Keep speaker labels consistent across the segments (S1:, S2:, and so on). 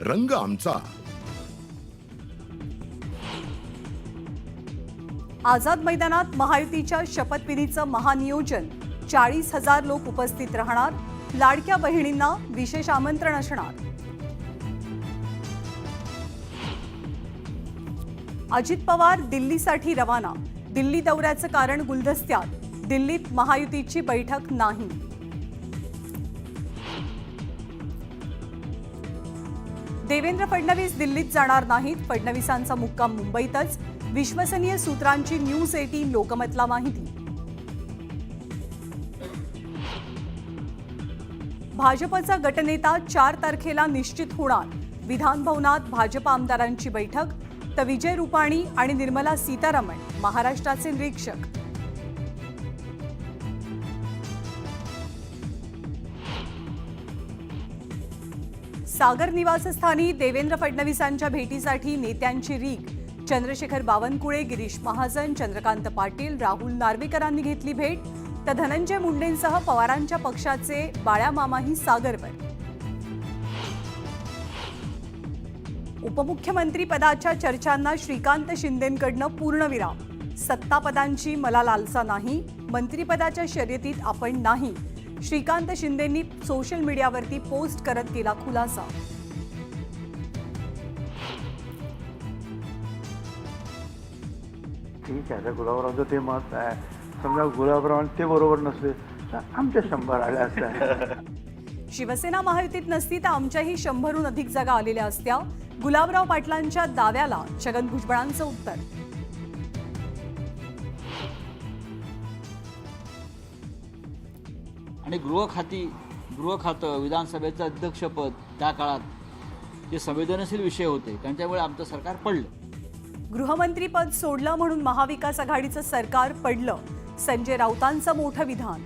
S1: रंग आमचा.
S2: आझाद मैदानात महायुतीच्या शपथविधीचं महानियोजन. चाळीस हजार लोक उपस्थित राहणार. लाडक्या बहिणींना विशेष आमंत्रण असणार. अजित पवार दिल्लीसाठी रवाना. दिल्ली दौऱ्याचं कारण गुलदस्त्यात. दिल्लीत महायुतीची बैठक नाही. देवेंद्र फडणवीस दिल्लीत जाणार नाहीत. फडणवीसांचा मुक्काम मुंबईतच. विश्वसनीय सूत्रांची न्यूज एटीन लोकमतला माहिती. भाजपचा गटनेता चार तारखेला निश्चित होणार. विधान भवनात भाजप आमदारांची बैठक. तर विजय रुपाणी आणि निर्मला सीतारामन महाराष्ट्राचे निरीक्षक. सागर निवासस्थानी देवेंद्र फडणवीसांच्या भेटीसाठी नेत्यांची रीक चंद्रशेखर बावनकुळे गिरीश महाजन चंद्रकांत पाटील राहुल नार्वेकरांनी घेतली भेट. तर धनंजय मुंडेंसह पवारांच्या पक्षाचे बाळ्यामामाही सागरवर. उपमुख्यमंत्री पदाच्या चर्चांना श्रीकांत शिंदेंकडनं पूर्णविराम सत्तापदांची मला लालसा नाही. मंत्रिपदाच्या शर्यतीत आपण नाही. श्रीकांत शिंदेंनी सोशल मीडियावरती पोस्ट करत केला खुलासा.
S3: ठीक आहे गुलाबरावचं ते मत आहे. समजा गुलाबराव ते बरोबर नसले तर आमच्या शंभर आल्या असत्या.
S2: शिवसेना महायुतीत नसती तर आमच्याही शंभरहून अधिक जागा आलेल्या असत्या. गुलाबराव पाटलांच्या दाव्याला छगन भुजबळांचं उत्तर.
S4: आणि गृहखाती गृहखातं विधानसभेचं अध्यक्षपद त्या काळात जे संवेदनशील विषय होते त्यांच्यामुळे आमचं सरकार पडलं.
S2: गृहमंत्रीपद सोडलं म्हणून महाविकास आघाडीचं सरकार पडलं संजय राऊतांचं मोठं विधान.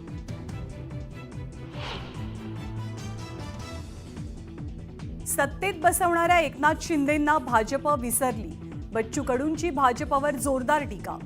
S2: सत्तेत बसवणाऱ्या एकनाथ शिंदेंना भाजप विसरली बच्चू कडूंची भाजपवर जोरदार टीका.